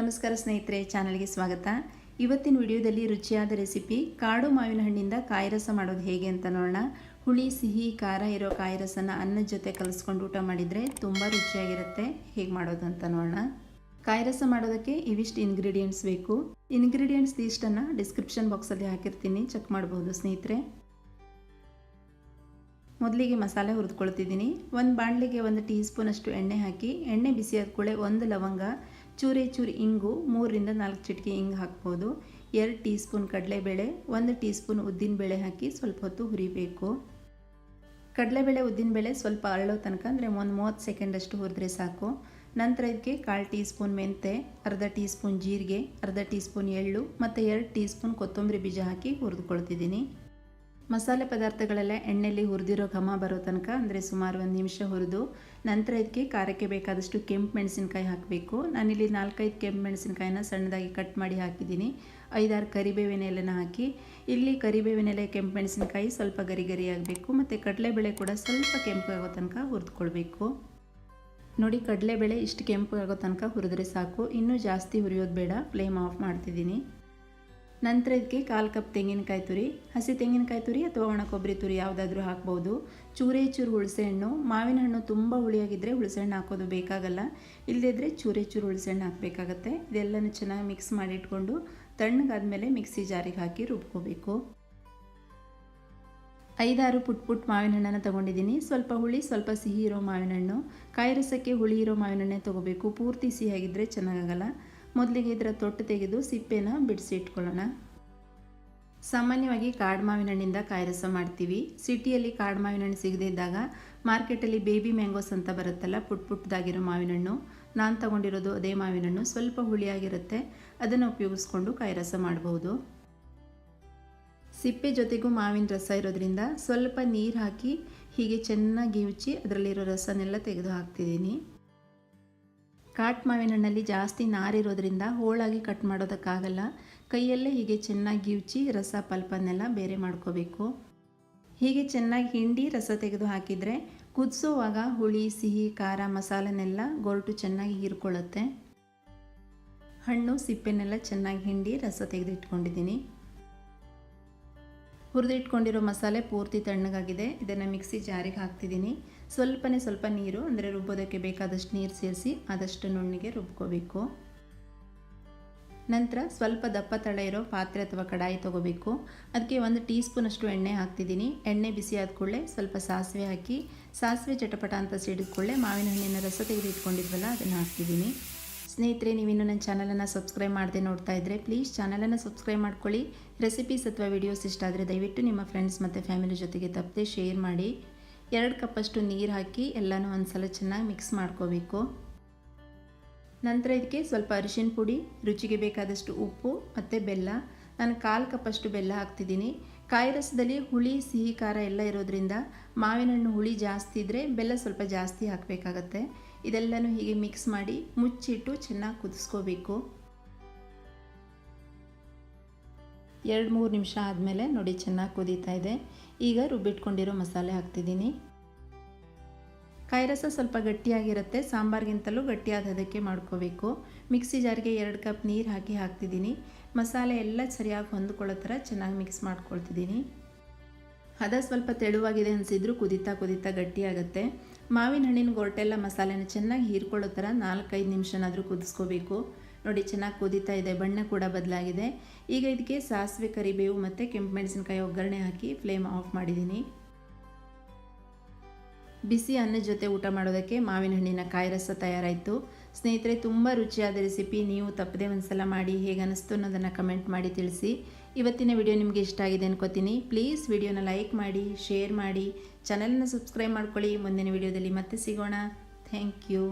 ನಮಸ್ಕಾರ ಸ್ನೇಹಿತರೆ, ಚಾನಲ್ಗೆ ಸ್ವಾಗತ. ಇವತ್ತಿನ ವಿಡಿಯೋದಲ್ಲಿ ರುಚಿಯಾದ ರೆಸಿಪಿ ಕಾಡು ಮಾವಿನ ಹಣ್ಣಿಂದ ಕಾಯಿರಸ ಮಾಡೋದು ಹೇಗೆ ಅಂತ ನೋಡೋಣ. ಹುಳಿ, ಸಿಹಿ, ಖಾರ ಇರೋ ಕಾಯಿರಸನ ಅನ್ನದ ಜೊತೆ ಕಲಿಸ್ಕೊಂಡು ಊಟ ಮಾಡಿದರೆ ತುಂಬ ರುಚಿಯಾಗಿರುತ್ತೆ. ಹೇಗೆ ಮಾಡೋದು ಅಂತ ನೋಡೋಣ. ಕಾಯಿರಸ ಮಾಡೋದಕ್ಕೆ ಇವಿಷ್ಟು ಇಂಗ್ರೀಡಿಯೆಂಟ್ಸ್ ಬೇಕು. ಇಂಗ್ರೀಡಿಯೆಂಟ್ಸ್ ಇಷ್ಟನ್ನು ಡಿಸ್ಕ್ರಿಪ್ಷನ್ ಬಾಕ್ಸಲ್ಲಿ ಹಾಕಿರ್ತೀನಿ. ಚೆಕ್ ಮಾಡ್ಬೋದು ಸ್ನೇಹಿತರೆ. ಮೊದಲಿಗೆ ಮಸಾಲೆ ಹುರಿದುಕೊಳ್ತಿದ್ದೀನಿ. ಒಂದು ಬಾಣಲಿಗೆ ಒಂದು ಟೀ ಸ್ಪೂನಷ್ಟು ಎಣ್ಣೆ ಹಾಕಿ, ಎಣ್ಣೆ ಬಿಸಿ ಆದ ಒಂದು ಲವಂಗ ಚೂರೆ ಚೂರಿ ಇಂಗು, ಮೂರರಿಂದ ನಾಲ್ಕು ಚಿಟಿಕೆ ಇಂಗು ಹಾಕ್ಬೋದು. ಎರಡು ಟೀ ಸ್ಪೂನ್ ಕಡಲೆಬೇಳೆ, ಒಂದು ಟೀ ಸ್ಪೂನ್ ಉದ್ದಿನಬೇಳೆ ಹಾಕಿ ಸ್ವಲ್ಪ ಹೊತ್ತು ಹುರಿಬೇಕು. ಕಡಲೆಬೇಳೆ, ಉದ್ದಿನಬೇಳೆ ಸ್ವಲ್ಪ ಅರಳೋ ತನಕ, ಅಂದರೆ ಒಂದು ಮೂವತ್ತು ಸೆಕೆಂಡಷ್ಟು ಹುರಿದ್ರೆ ಸಾಕು. ನಂತರ ಇದಕ್ಕೆ ಕಾಲು ಟೀ ಸ್ಪೂನ್ ಮೆಂತೆ, ಅರ್ಧ ಟೀ ಸ್ಪೂನ್ ಜೀರಿಗೆ, ಅರ್ಧ ಟೀ ಸ್ಪೂನ್ ಎಳ್ಳು, ಮತ್ತು ಎರಡು ಟೀ ಸ್ಪೂನ್ ಕೊತ್ತಂಬರಿ ಬೀಜ ಹಾಕಿ ಹುರಿದುಕೊಳ್ತಿದ್ದೀನಿ. ಮಸಾಲೆ ಪದಾರ್ಥಗಳೆಲ್ಲ ಎಣ್ಣೆಯಲ್ಲಿ ಹುರಿದಿರೋ ಘಮ ಬರೋ ತನಕ, ಅಂದರೆ ಸುಮಾರು ಒಂದು ನಿಮಿಷ ಹುರಿದು ನಂತರ ಇದಕ್ಕೆ ಖಾರಕ್ಕೆ ಬೇಕಾದಷ್ಟು ಕೆಂಪು ಮೆಣಸಿನಕಾಯಿ ಹಾಕಬೇಕು. ನಾನಿಲ್ಲಿ ನಾಲ್ಕೈದು ಕೆಂಪು ಮೆಣಸಿನಕಾಯಿನ ಸಣ್ಣದಾಗಿ ಕಟ್ ಮಾಡಿ ಹಾಕಿದ್ದೀನಿ. ಐದಾರು ಕರಿಬೇವಿನ ಎಲೆನ ಹಾಕಿ, ಇಲ್ಲಿ ಕರಿಬೇವಿನ ಎಲೆ, ಕೆಂಪು ಮೆಣಸಿನಕಾಯಿ ಸ್ವಲ್ಪ ಗರಿ ಗರಿ ಆಗಬೇಕು, ಮತ್ತು ಕಡಲೆಬೇಳೆ ಕೂಡ ಸ್ವಲ್ಪ ಕೆಂಪು ಆಗೋ ತನಕ ಹುರಿದುಕೊಳ್ಬೇಕು. ನೋಡಿ, ಕಡಲೆಬೇಳೆ ಇಷ್ಟು ಕೆಂಪು ಆಗೋ ತನಕ ಹುರಿದ್ರೆ ಸಾಕು. ಇನ್ನೂ ಜಾಸ್ತಿ ಹುರಿಯೋದು ಬೇಡ, ಫ್ಲೇಮ್ ಆಫ್ ಮಾಡ್ತಿದ್ದೀನಿ. ನಂತರ ಇದಕ್ಕೆ ಕಾಲು ಕಪ್ ತೆಂಗಿನಕಾಯಿ ತುರಿ, ಹಸಿ ತೆಂಗಿನಕಾಯಿ ತುರಿ ಅಥವಾ ಒಣ ಕೊಬ್ಬರಿ ತುರಿ ಯಾವುದಾದ್ರೂ ಹಾಕ್ಬೋದು. ಚೂರೇ ಚೂರು ಹುಣಸೆಹಣ್ಣು ಮಾವಿನ ಹಣ್ಣು ತುಂಬ ಹುಳಿಯಾಗಿದ್ದರೆ ಹುಣಸೆಹಣ್ಣು ಹಾಕೋದು ಬೇಕಾಗಲ್ಲ. ಇಲ್ಲದಿದ್ದರೆ ಚೂರೇ ಚೂರು ಹುಣಸೆಹಣ್ಣು ಹಾಕಬೇಕಾಗತ್ತೆ. ಇದೆಲ್ಲನೂ ಚೆನ್ನಾಗಿ ಮಿಕ್ಸ್ ಮಾಡಿಟ್ಕೊಂಡು ತಣ್ಣಗಾದ್ಮೇಲೆ ಮಿಕ್ಸಿ ಜಾರಿಗೆ ಹಾಕಿ ರುಬ್ಕೋಬೇಕು. ಐದಾರು ಪುಟ್ ಪುಟ್ ಮಾವಿನ ಹಣ್ಣನ್ನು ತೊಗೊಂಡಿದ್ದೀನಿ. ಸ್ವಲ್ಪ ಹುಳಿ, ಸ್ವಲ್ಪ ಸಿಹಿ ಇರೋ ಮಾವಿನ ಹಣ್ಣು. ಕಾಯಿ ರಸಕ್ಕೆ ಹುಳಿ ಇರೋ ಮಾವಿನ ಹಣ್ಣೆ ತೊಗೋಬೇಕು. ಪೂರ್ತಿ ಸಿಹಿಯಾಗಿದ್ದರೆ ಚೆನ್ನಾಗಾಗಲ್ಲ ಮೊದಲಿಗೆ ಇದರ ತೊಟ್ಟು ತೆಗೆದು ಸಿಪ್ಪೆನ ಬಿಡಿಸಿ ಇಟ್ಕೊಳ್ಳೋಣ. ಸಾಮಾನ್ಯವಾಗಿ ಕಾಡು ಮಾವಿನ ಹಣ್ಣಿಂದ ಕಾಯಿರಸ ಮಾಡ್ತೀವಿ. ಸಿಟಿಯಲ್ಲಿ ಕಾಡು ಮಾವಿನ ಹಣ್ಣು ಸಿಗದೇ ಇದ್ದಾಗ ಮಾರ್ಕೆಟಲ್ಲಿ ಬೇಬಿ ಮ್ಯಾಂಗೋಸ್ ಅಂತ ಬರುತ್ತಲ್ಲ, ಪುಟ್ ಪುಟ್ಟದಾಗಿರೋ ಮಾವಿನ ಹಣ್ಣು ನಾನು ತಗೊಂಡಿರೋದು ಅದೇ ಮಾವಿನ ಹಣ್ಣು ಸ್ವಲ್ಪ ಹುಳಿಯಾಗಿರುತ್ತೆ. ಅದನ್ನು ಉಪಯೋಗಿಸ್ಕೊಂಡು ಕಾಯರಸ ಮಾಡಬಹುದು ಸಿಪ್ಪೆ ಜೊತೆಗೂ ಮಾವಿನ ರಸ ಇರೋದ್ರಿಂದ ಸ್ವಲ್ಪ ನೀರು ಹಾಕಿ ಹೀಗೆ ಚೆನ್ನಾಗಿ ಉಚ್ಚಿ ಅದರಲ್ಲಿರೋ ರಸನೆಲ್ಲ ತೆಗೆದು ಹಾಕ್ತಿದ್ದೀನಿ. ಕಾಟ್ ಮಾವಿನ ಹಣ್ಣಲ್ಲಿ ಜಾಸ್ತಿ ನಾರಿರೋದ್ರಿಂದ ಹೋಳಾಗಿ ಕಟ್ ಮಾಡೋದಕ್ಕಾಗಲ್ಲ. ಕೈಯಲ್ಲೇ ಹೀಗೆ ಚೆನ್ನಾಗಿ ಉಚ್ಚಿ ರಸ ಪಲ್ಪನ್ನೆಲ್ಲ ಬೇರೆ ಮಾಡ್ಕೋಬೇಕು. ಹೀಗೆ ಚೆನ್ನಾಗಿ ಹಿಂಡಿ ರಸ ತೆಗೆದು ಹಾಕಿದರೆ ಕುದಿಸುವಾಗ ಹುಳಿ, ಸಿಹಿ, ಖಾರ ಮಸಾಲೆನೆಲ್ಲ ಗೊರಟು ಚೆನ್ನಾಗಿ ಹೀರ್ಕೊಳ್ಳುತ್ತೆ. ಹಣ್ಣು ಸಿಪ್ಪೆನೆಲ್ಲ ಚೆನ್ನಾಗಿ ಹಿಂಡಿ ರಸ ತೆಗೆದು ಇಟ್ಕೊಂಡಿದ್ದೀನಿ ಹುರಿದಿಟ್ಕೊಂಡಿರೋ ಮಸಾಲೆ ಪೂರ್ತಿ ತಣ್ಣಗಾಗಿದೆ. ಇದನ್ನು ಮಿಕ್ಸಿ ಜಾರಿಗೆ ಹಾಕ್ತಿದ್ದೀನಿ. ಸ್ವಲ್ಪನೇ ಸ್ವಲ್ಪ ನೀರು, ಅಂದರೆ ರುಬ್ಬೋದಕ್ಕೆ ಬೇಕಾದಷ್ಟು ನೀರು ಸೇರಿಸಿ ಆದಷ್ಟು ನುಣ್ಣಿಗೆ ರುಬ್ಕೋಬೇಕು. ನಂತರ ಸ್ವಲ್ಪ ದಪ್ಪ ತಳ ಇರೋ ಪಾತ್ರೆ ಅಥವಾ ಕಡಾಯಿ ತೊಗೋಬೇಕು. ಅದಕ್ಕೆ ಒಂದು ಟೀ ಸ್ಪೂನಷ್ಟು ಎಣ್ಣೆ ಹಾಕ್ತಿದ್ದೀನಿ. ಎಣ್ಣೆ ಬಿಸಿ ಆದ ಕೂಡಲೇ ಸ್ವಲ್ಪ ಸಾಸಿವೆ ಹಾಕಿ, ಸಾಸಿವೆ ಚಟಪಟ ಅಂತ ಸಿಡಿದ ಕೂಡಲೇ ಮಾವಿನ ಹಣ್ಣಿನ ರಸ ತೆಗೆದು ಇಟ್ಕೊಂಡಿದ್ವಲ್ಲ ಅದನ್ನು ಹಾಕ್ತಿದ್ದೀನಿ. ಸ್ನೇಹಿತರೆ, ನೀವಿನ್ನು ನನ್ನ ಚಾನಲನ್ನು ಸಬ್ಸ್ಕ್ರೈಬ್ ಮಾಡದೆ ನೋಡ್ತಾ ಇದ್ದರೆ ಪ್ಲೀಸ್ ಚಾನಲನ್ನು ಸಬ್ಸ್ಕ್ರೈಬ್ ಮಾಡ್ಕೊಳ್ಳಿ. ರೆಸಿಪೀಸ್ ಅಥವಾ ವೀಡಿಯೋಸ್ ಇಷ್ಟ ಆದರೆ ದಯವಿಟ್ಟು ನಿಮ್ಮ ಫ್ರೆಂಡ್ಸ್ ಮತ್ತು ಫ್ಯಾಮಿಲಿ ಜೊತೆಗೆ ತಪ್ಪದೆ ಶೇರ್ ಮಾಡಿ. ಎರಡು ಕಪ್ಪಷ್ಟು ನೀರು ಹಾಕಿ ಎಲ್ಲನೂ ಒಂದು ಸಲ ಚೆನ್ನಾಗಿ ಮಿಕ್ಸ್ ಮಾಡ್ಕೋಬೇಕು. ನಂತರ ಇದಕ್ಕೆ ಸ್ವಲ್ಪ ಅರಿಶಿನ ಪುಡಿ, ರುಚಿಗೆ ಬೇಕಾದಷ್ಟು ಉಪ್ಪು ಮತ್ತು ಬೆಲ್ಲ. ನಾನು ಕಾಲು ಕಪ್ಪಷ್ಟು ಬೆಲ್ಲ ಹಾಕ್ತಿದ್ದೀನಿ. ಕಾಯಿ ರಸದಲ್ಲಿ ಹುಳಿ, ಸಿಹಿ, ಖಾರ ಎಲ್ಲ ಇರೋದ್ರಿಂದ ಮಾವಿನ ಹಣ್ಣು ಹುಳಿ ಜಾಸ್ತಿ ಇದ್ದರೆ ಬೆಲ್ಲ ಸ್ವಲ್ಪ ಜಾಸ್ತಿ ಹಾಕಬೇಕಾಗತ್ತೆ. ಇದೆಲ್ಲನೂ ಹೀಗೆ ಮಿಕ್ಸ್ ಮಾಡಿ ಮುಚ್ಚಿಟ್ಟು ಚೆನ್ನಾಗಿ ಕುದಿಸ್ಕೋಬೇಕು. ಎರಡು ಮೂರು ನಿಮಿಷ ಆದಮೇಲೆ ನೋಡಿ ಚೆನ್ನಾಗಿ ಕುದೀತಾ ಇದೆ. ಈಗ ರುಬ್ಬಿಟ್ಕೊಂಡಿರೋ ಮಸಾಲೆ ಹಾಕ್ತಿದ್ದೀನಿ. ಕೈರಸ ಸ್ವಲ್ಪ ಗಟ್ಟಿಯಾಗಿರುತ್ತೆ, ಸಾಂಬಾರ್ಗಿಂತಲೂ ಗಟ್ಟಿಯಾದದಕ್ಕೆ ಮಾಡ್ಕೋಬೇಕು. ಮಿಕ್ಸಿ ಜಾರಿಗೆ ಎರಡು ಕಪ್ ನೀರು ಹಾಕಿ ಹಾಕ್ತಿದ್ದೀನಿ. ಮಸಾಲೆ ಎಲ್ಲ ಸರಿಯಾಗಿ ಹೊಂದ್ಕೊಳ್ಳೋ ಥರ ಚೆನ್ನಾಗಿ ಮಿಕ್ಸ್ ಮಾಡ್ಕೊಳ್ತಿದ್ದೀನಿ. ಹದ ಸ್ವಲ್ಪ ತೆಳುವಾಗಿದೆ ಅನಿಸಿದ್ರು ಕುದೀತಾ ಕುದೀತಾ ಗಟ್ಟಿಯಾಗುತ್ತೆ. ಮಾವಿನ ಹಣ್ಣಿನ ಗೊರಟೆಲ್ಲ ಮಸಾಲೆನ ಚೆನ್ನಾಗಿ ಹೀರ್ಕೊಳ್ಳೋ ಥರ ನಾಲ್ಕೈದು ನಿಮಿಷನಾದರೂ ಕುದಿಸ್ಕೋಬೇಕು. ನೋಡಿ ಚೆನ್ನಾಗಿ ಕುದೀತಾ ಇದೆ, ಬಣ್ಣ ಕೂಡ ಬದಲಾಗಿದೆ. ಈಗ ಇದಕ್ಕೆ ಸಾಸಿವೆ, ಕರಿಬೇವು ಮತ್ತು ಕೆಂಪು ಮೆಣಸಿನಕಾಯಿ ಒಗ್ಗರಣೆ ಹಾಕಿ ಫ್ಲೇಮ್ ಆಫ್ ಮಾಡಿದ್ದೀನಿ. ಬಿಸಿ ಅನ್ನದ ಜೊತೆ ಊಟ ಮಾಡೋದಕ್ಕೆ ಮಾವಿನ ಹಣ್ಣಿನ ಕಾಯಿ ರಸ ತಯಾರಾಯಿತು. ಸ್ನೇಹಿತರೆ, ತುಂಬ ರುಚಿಯಾದ ರೆಸಿಪಿ. ನೀವು ತಪ್ಪದೆ ಒಂದ್ಸಲ ಮಾಡಿ ಹೇಗೆ ಅನ್ನಿಸ್ತು ಅನ್ನೋದನ್ನು ಕಮೆಂಟ್ ಮಾಡಿ ತಿಳಿಸಿ. ಇವತ್ತಿನ ವಿಡಿಯೋ ನಿಮಗೆ ಇಷ್ಟ ಆಗಿದೆ ಅನ್ಕೋತೀನಿ. ಪ್ಲೀಸ್ ವಿಡಿಯೋನ ಲೈಕ್ ಮಾಡಿ ಶೇರ್ ಮಾಡಿ ಚಾನಲನ್ನು ಸಬ್ಸ್ಕ್ರೈಬ್ ಮಾಡ್ಕೊಳ್ಳಿ. ಮುಂದಿನ ವಿಡಿಯೋದಲ್ಲಿ ಮತ್ತೆ ಸಿಗೋಣ. Thank you